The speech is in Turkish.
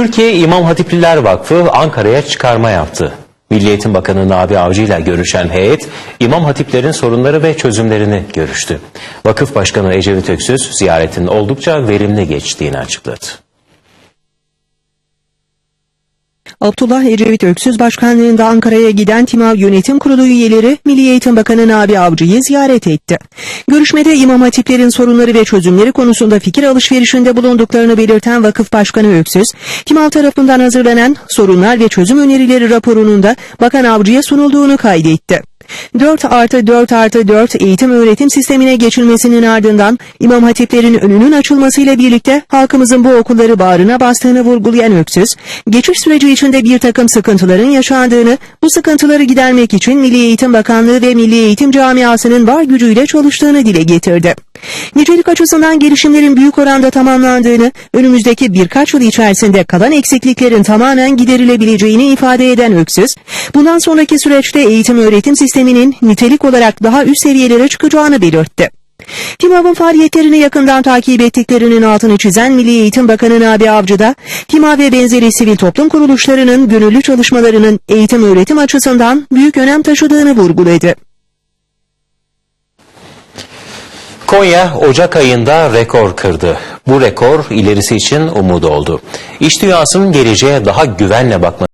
Türkiye İmam Hatipliler Vakfı Ankara'ya çıkarma yaptı. Milli Eğitim Bakanı Nabi Avcı ile görüşen heyet İmam Hatiplerin sorunları ve çözümlerini görüştü. Vakıf Başkanı Ecevit Öksüz ziyaretin oldukça verimli geçtiğini açıkladı. Abdullah Ecevit Öksüz Başkanlığında Ankara'ya giden TİMAV Yönetim Kurulu üyeleri Milli Eğitim Bakanı Nabi Avcı'yı ziyaret etti. Görüşmede İmam Hatiplerin sorunları ve çözümleri konusunda fikir alışverişinde bulunduklarını belirten Vakıf Başkanı Öksüz, TİMAV tarafından hazırlanan sorunlar ve çözüm önerileri raporunun da Bakan Avcı'ya sunulduğunu kaydetti. 4 artı 4 artı 4 eğitim öğretim sistemine geçilmesinin ardından İmam Hatiplerin önünün açılmasıyla birlikte halkımızın bu okulları bağrına bastığını vurgulayan Öksüz, geçiş süreci içinde bir takım sıkıntıların yaşandığını, bu sıkıntıları gidermek için Milli Eğitim Bakanlığı ve Milli Eğitim Camiası'nın var gücüyle çalıştığını dile getirdi. Nicelik açısından gelişimlerin büyük oranda tamamlandığını, önümüzdeki birkaç yıl içerisinde kalan eksikliklerin tamamen giderilebileceğini ifade eden Öksüz, bundan sonraki süreçte eğitim öğretim sisteminin nitelik olarak daha üst seviyelere çıkacağını belirtti. TİMAV'ın faaliyetlerini yakından takip ettiklerinin altını çizen Milli Eğitim Bakanı Nabi Avcı da, TİMAV ve benzeri sivil toplum kuruluşlarının gönüllü çalışmalarının eğitim öğretim açısından büyük önem taşıdığını vurguladı. Konya Ocak ayında rekor kırdı. Bu rekor ilerisi için umut oldu. İş dünyasının geleceğe daha güvenle bakması